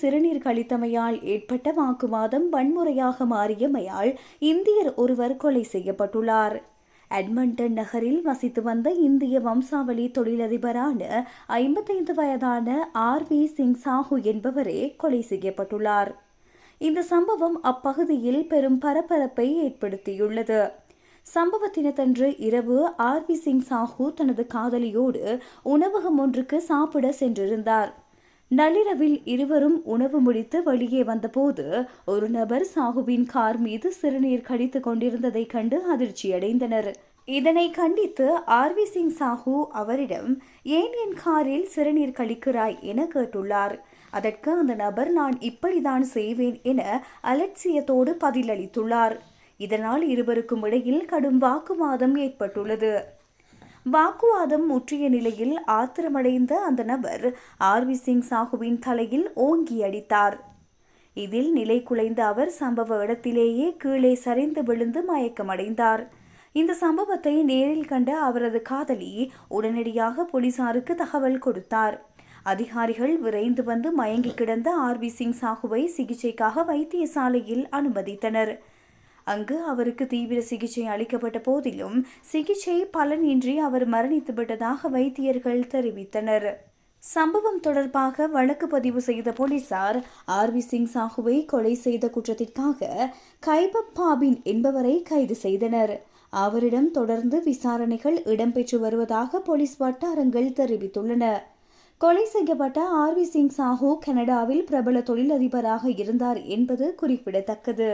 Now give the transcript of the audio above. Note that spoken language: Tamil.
சிறுநீர் கழித்தமையால் ஏற்பட்ட வாக்குவாதம் வன்முறையாக மாறியமையால் இந்தியர் ஒருவர் கொலை செய்யப்பட்டுள்ளார். எட்மண்டன் நகரில் வசித்து வந்த இந்திய வம்சாவளி தொழிலதிபரான ஐம்பத்தைந்து வயதான ஆர் வி சிங் சாஹு என்பவரே கொலை செய்யப்பட்டுள்ளார். இந்த சம்பவம் அப்பகுதியில் பெரும் பரபரப்பை ஏற்படுத்தியுள்ளது. சம்பவத்தினத்தன்று இரவு ஆர் வி சிங் சாஹூ தனது காதலியோடு உணவகம் ஒன்றுக்கு சாப்பிட சென்றிருந்தார். நள்ளிரவில் இருவரும் உணவு முடித்து வெளியே வந்தபோது ஒரு நபர் சாஹுவின் கார் மீது சிறுநீர் கடித்துக் கொண்டிருந்ததைக் கண்டு அதிர்ச்சியடைந்தனர். இதனை கண்டித்து ஆர்வி சிங் சாஹூ அவரிடம் ஏன் என் காரில் சிறுநீர் கழிக்கிறாய்? என கேட்டுள்ளார். அதற்கு அந்த நபர் நான் இப்படிதான் செய்வேன் என அலட்சியத்தோடு பதிலளித்துள்ளார். இதனால் இருவருக்கும் இடையில் கடும் வாக்குவாதம் ஏற்பட்டுள்ளது. வாக்குவாதம் முற்றிய நிலையில் ஆத்திரமடைந்த அந்த நபர் ஆர்வி சிங் சாஹுவின் தலையில் ஓங்கி அடித்தார். இதில் நிலை குலைந்த அவர் சம்பவ இடத்திலேயே கீழே சரிந்து விழுந்து மயக்கமடைந்தார். இந்த சம்பவத்தை நேரில் கண்ட அவரது காதலி உடனடியாக போலீசாருக்கு தகவல் கொடுத்தார். அதிகாரிகள் விரைந்து வந்து மயங்கி கிடந்த ஆர்வி சிங் சாஹுவை சிகிச்சைக்காக வைத்தியசாலையில் அனுமதித்தனர். அங்கு அவருக்கு தீவிர சிகிச்சை அளிக்கப்பட்ட போதிலும் சிகிச்சை பலனின்றி அவர் மரணித்துவிட்டதாக வைத்தியர்கள் தெரிவித்தனர். சம்பவம் தொடர்பாக வழக்கு பதிவு செய்த போலீசார் ஆர் வி சிங் சாஹுவை கொலை செய்த குற்றத்திற்காக கைபப் பாபின் என்பவரை கைது செய்தனர். அவரிடம் தொடர்ந்து விசாரணைகள் இடம்பெற்று வருவதாக போலீஸ் வட்டாரங்கள் தெரிவித்துள்ளன. கொலை செய்யப்பட்ட ஆர் வி சிங் சாஹூ கனடாவில் பிரபல தொழிலதிபராக இருந்தார் என்பது குறிப்பிடத்தக்கது.